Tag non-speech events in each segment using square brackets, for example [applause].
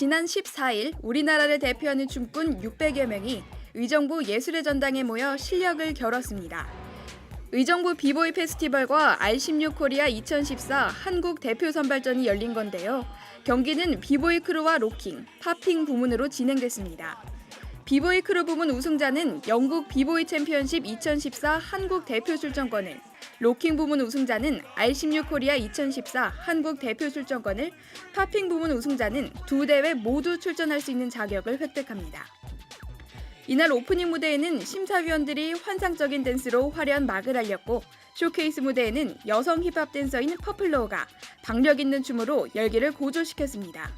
지난 14일 우리나라를 대표하는 춤꾼 600여 명이 의정부 예술의 전당에 모여 실력을 겨뤘습니다. 의정부 비보이 페스티벌과 R16 코리아 2014 한국 대표 선발전이 열린 건데요. 경기는 비보이 크루와 로킹, 팝핑 부문으로 진행됐습니다. 비보이 크루 부문 우승자는 영국 비보이 챔피언십 2014 한국 대표 출전권을, 로킹 부문 우승자는 R16 코리아 2014 한국 대표 출전권을, 팝핑 부문 우승자는 두 대회 모두 출전할 수 있는 자격을 획득합니다. 이날 오프닝 무대에는 심사위원들이 환상적인 댄스로 화려한 막을 알렸고 쇼케이스 무대에는 여성 힙합 댄서인 퍼플로우가 박력 있는 춤으로 열기를 고조시켰습니다.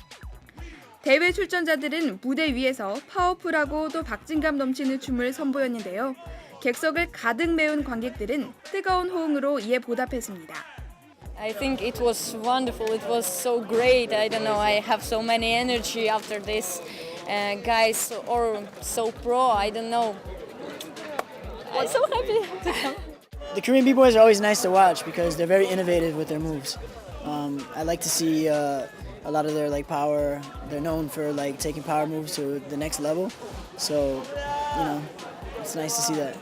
대회 출전자들은 무대 위에서 파워풀하고 또 박진감 넘치는 춤을 선보였는데요. 객석을 가득 메운 관객들은 뜨거운 호응으로 이에 보답했습니다. I think it was wonderful. It was so great. I don't know. I have so many energy after this. Uh, guys or so pro. I don't know. I'm so happy [laughs] to come. The Korean b-boys are always nice to watch because they're very innovative with their moves. Um, I like to see uh, a lot of their like power. They're known for like taking power moves to the next level. So, you know, it's nice to see that.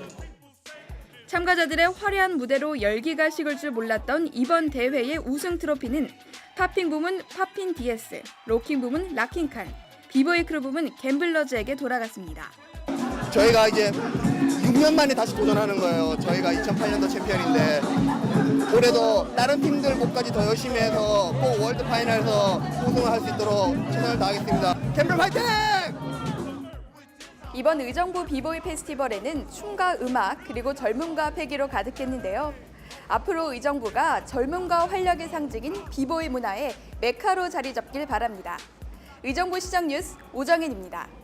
참가자들의 화려한 무대로 열기가 식을 줄 몰랐던 이번 대회의 우승 트로피는 팝핑 부문 팝핑 DS, 로킹 부문 락킹 칸, 비보이 크루 부문 갬블러즈에게 돌아갔습니다. 저희가 이제 6년 만에 다시 도전하는 거예요. 저희가 2008년도 챔피언인데 올해도 다른 팀들 못까지 더 열심히 해서 꼭 월드 파이널에서 우승을 할 수 있도록 최선을 다하겠습니다. 캠벨 파이팅! 이번 의정부 비보이 페스티벌에는 춤과 음악 그리고 젊음과 패기로 가득했는데요. 앞으로 의정부가 젊음과 활력의 상징인 비보이 문화의 메카로 자리 잡길 바랍니다. 의정부 시장 뉴스 오정현입니다.